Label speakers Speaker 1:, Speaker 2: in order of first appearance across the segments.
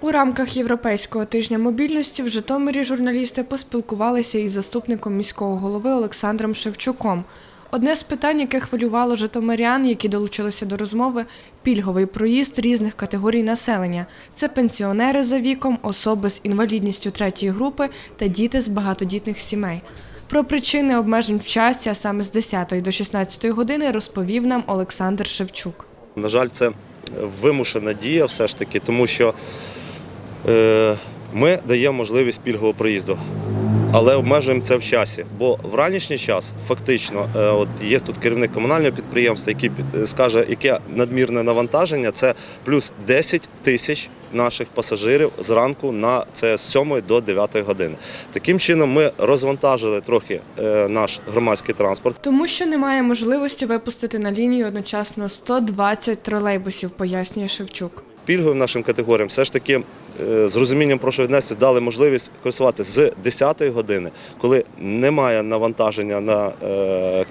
Speaker 1: У рамках Європейського тижня мобільності в Житомирі журналісти поспілкувалися із заступником міського голови Олександром Шевчуком. Одне з питань, яке хвилювало житомирян, які долучилися до розмови пільговий проїзд різних категорій населення. Це пенсіонери за віком, особи з інвалідністю третьої групи та діти з багатодітних сімей. Про причини обмежень в часі, а саме з 10 до 16 години, розповів нам Олександр Шевчук.
Speaker 2: На жаль, це вимушена дія все ж таки, тому що ми даємо можливість пільгового проїзду, але обмежуємо це в часі. Бо в ранішній час фактично, е, от є тут керівник комунального підприємства, який під- скаже, яке надмірне навантаження, це плюс 10 тисяч наших пасажирів зранку на це з 7 до 9 години. Таким чином ми розвантажили трохи е, наш громадський транспорт.
Speaker 1: Тому що немає можливості випустити на лінію одночасно 120 тролейбусів, пояснює Шевчук.
Speaker 2: Пільговим нашим категоріям все ж таки е, з розумінням прошу віднести дали можливість користуватися з 10-ї години, коли немає навантаження на е,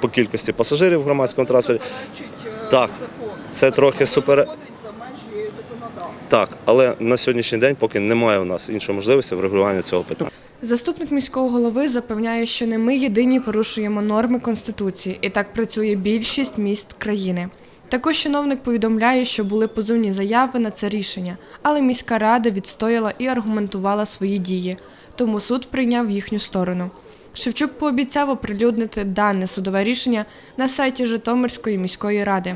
Speaker 2: по кількості пасажирів в громадському транспорті. Так, це трохи супер. Так, але на сьогоднішній день поки немає у нас іншої можливості врегулювання цього питання.
Speaker 1: Заступник міського голови запевняє, що не ми єдині порушуємо норми конституції, і так працює більшість міст країни. Також чиновник повідомляє, що були позовні заяви на це рішення, але міська рада відстояла і аргументувала свої дії, тому суд прийняв їхню сторону. Шевчук пообіцяв оприлюднити дане судове рішення на сайті Житомирської міської ради.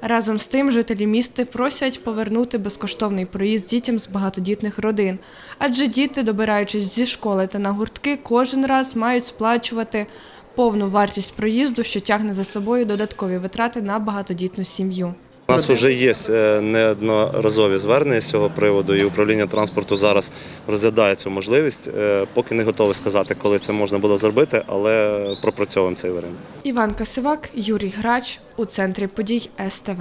Speaker 1: Разом з тим, жителі міста просять повернути безкоштовний проїзд дітям з багатодітних родин, адже діти, добираючись зі школи та на гуртки, кожен раз мають сплачувати повну вартість проїзду, що тягне за собою додаткові витрати на багатодітну сім'ю.
Speaker 2: У нас вже є е, неодноразові звернення з цього приводу, і управління транспорту зараз розглядає цю можливість. Е, Поки не готове сказати, коли це можна буде зробити, але пропрацьовуємо цей варіант.
Speaker 1: Іван Касивак, Юрій Грач у центрі подій СТВ.